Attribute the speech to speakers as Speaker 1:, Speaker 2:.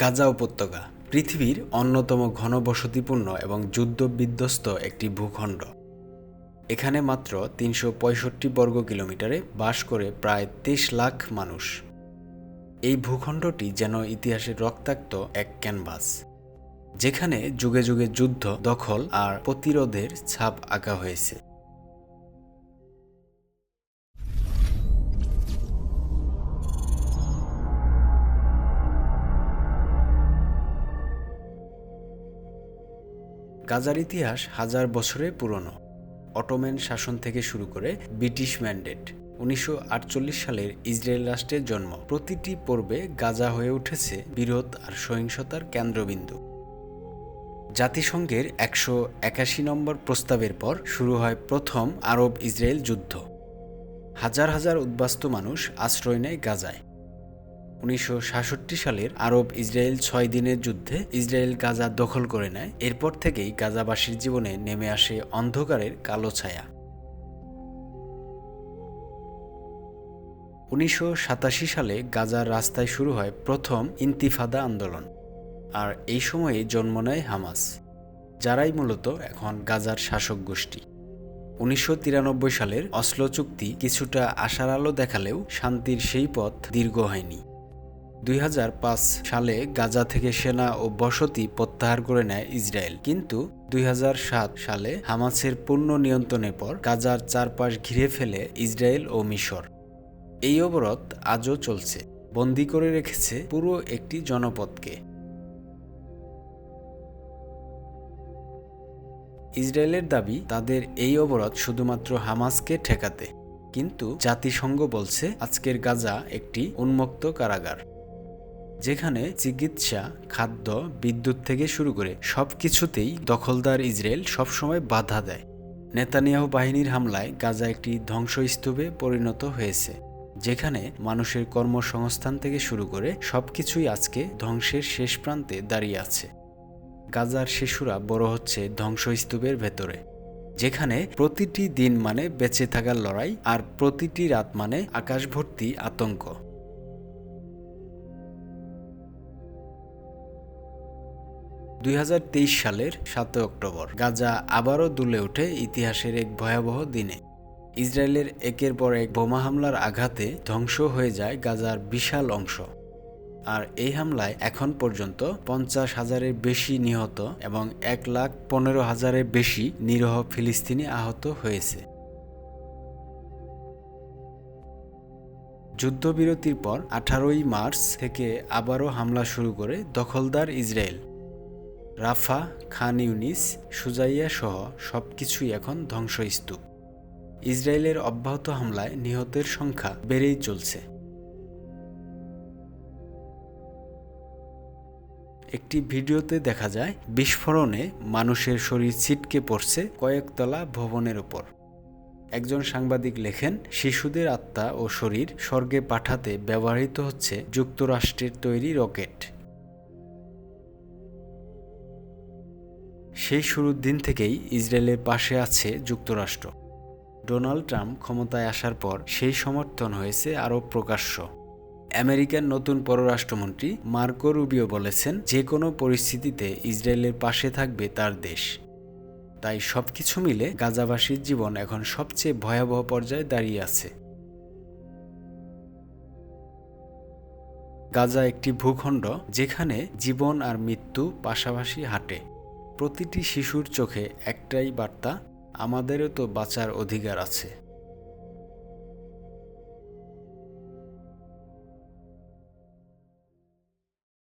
Speaker 1: গাজা উপত্যকা, পৃথিবীর অন্যতম ঘনবসতিপূর্ণ এবং যুদ্ধ বিধ্বস্ত একটি ভূখণ্ড। এখানে মাত্র তিনশো পঁয়ষট্টি বর্গ কিলোমিটারে বাস করে প্রায় তেইশ লাখ মানুষ। এই ভূখণ্ডটি যেন ইতিহাসের রক্তাক্ত এক ক্যানভাস, যেখানে যুগে যুগে যুদ্ধ, দখল আর প্রতিরোধের ছাপ আঁকা হয়েছে। গাজার ইতিহাস হাজার বছরে পুরনো। অটোম্যান শাসন থেকে শুরু করে ব্রিটিশ ম্যান্ডেট। উনিশশো আটচল্লিশ সালের ইসরায়েল রাষ্ট্রের জন্ম। প্রতিটি পর্বে গাজা হয়ে উঠেছে বিরোধ আর সহিংসতার কেন্দ্রবিন্দু। জাতিসংঘের একশো একাশি নম্বর প্রস্তাবের পর শুরু হয় প্রথম আরব ইসরায়েল যুদ্ধ। হাজার হাজার উদ্বাস্ত মানুষ আশ্রয় নেয় গাজায়। উনিশশো সাতষট্টি সালের আরব ইসরায়েল ছয় দিনের যুদ্ধে ইসরায়েল গাজা দখল করে নেয়। এরপর থেকেই গাজাবাসীর জীবনে নেমে আসে অন্ধকারের কালো ছায়া। উনিশশো সাতাশি সালে গাজার রাস্তায় শুরু হয় প্রথম ইন্তিফাদা আন্দোলন, আর এই সময়ে জন্ম নেয় হামাস, যারাই মূলত এখন গাজার শাসক গোষ্ঠী। উনিশশো তিরানব্বই সালের অসলো চুক্তি কিছুটা আশার আলো দেখালেও শান্তির সেই পথ দীর্ঘ হয়নি। দুই হাজার পাঁচ সালে গাজা থেকে সেনা ও বসতি প্রত্যাহার করে নেয় ইসরায়েল। কিন্তু দুই হাজার সাত সালে হামাসের পূর্ণ নিয়ন্ত্রণের পর গাজার চারপাশ ঘিরে ফেলে ইসরায়েল ও মিশর। এই অবরোধ আজও চলছে, বন্দি করে রেখেছে পুরো একটি জনপদকে। ইসরায়েলের দাবি, তাদের এই অবরোধ শুধুমাত্র হামাসকে ঠেকাতে। কিন্তু জাতিসংঘ বলছে, আজকের গাজা একটি উন্মুক্ত কারাগার। যেখানে চিকিৎসা, খাদ্য, বিদ্যুৎ থেকে শুরু করে সব কিছুতেই দখলদার ইসরায়েল সবসময় বাধা দেয়। নেতানিয়াহু বাহিনীর হামলায় গাজা একটি ধ্বংসস্তূপে পরিণত হয়েছে, যেখানে মানুষের কর্মসংস্থান থেকে শুরু করে সবকিছুই আজকে ধ্বংসের শেষ প্রান্তে দাঁড়িয়ে আছে। গাজার শিশুরা বড় হচ্ছে ধ্বংসস্তূপের ভেতরে, যেখানে প্রতিটি দিন মানে বেঁচে থাকার লড়াই আর প্রতিটি রাত মানে আকাশ ভর্তি আতঙ্ক। দুই হাজার তেইশ সালের সাতই অক্টোবর, গাজা আবারও দুলে ওঠে ইতিহাসের এক ভয়াবহ দিনে। ইসরায়েলের একের পর এক বোমা হামলার আঘাতে ধ্বংস হয়ে যায় গাজার বিশাল অংশ। আর এই হামলায় এখন পর্যন্ত পঞ্চাশ হাজারের বেশি নিহত এবং এক লাখ পনেরো হাজারের বেশি নিরহ ফিলিস্তিনি আহত হয়েছে। যুদ্ধবিরতির পর আঠারোই মার্চ থেকে আবারও হামলা শুরু করে দখলদার Israel. Rafah, Khan Younis, Shujaiya সহ সবকিছুই এখন ধ্বংসস্তূপ। ইসরায়েলের অব্যাহত হামলায় নিহতের সংখ্যা বেড়েই চলছে। একটি ভিডিওতে দেখা যায়, বিস্ফোরণে মানুষের শরীর ছিটকে পড়ছে কয়েকতলা ভবনের উপর। একজন সাংবাদিক লেখেন, শিশুদের আত্মা ও শরীর স্বর্গে পাঠাতে ব্যবহৃত হচ্ছে যুক্তরাষ্ট্রের তৈরি রকেট। সেই শুরুর দিন থেকেই ইসরায়েলের পাশে আছে যুক্তরাষ্ট্র। ডোনাল্ড ট্রাম্প ক্ষমতায় আসার পর সেই সমর্থন হয়েছে আরও প্রকাশ্য। আমেরিকার নতুন পররাষ্ট্রমন্ত্রী মার্কো রুবিও বলেছেন, যে কোনো পরিস্থিতিতে ইসরায়েলের পাশে থাকবে তার দেশ। তাই সবকিছু মিলে গাজাবাসীর জীবন এখন সবচেয়ে ভয়াবহ পর্যায়ে দাঁড়িয়ে আছে। গাজা একটি ভূখণ্ড যেখানে জীবন আর মৃত্যু পাশাপাশি হাঁটে। প্রতিটি শিশুর চোখে একটাই বার্তা আমাদেরও তো বাঁচার অধিকার আছে।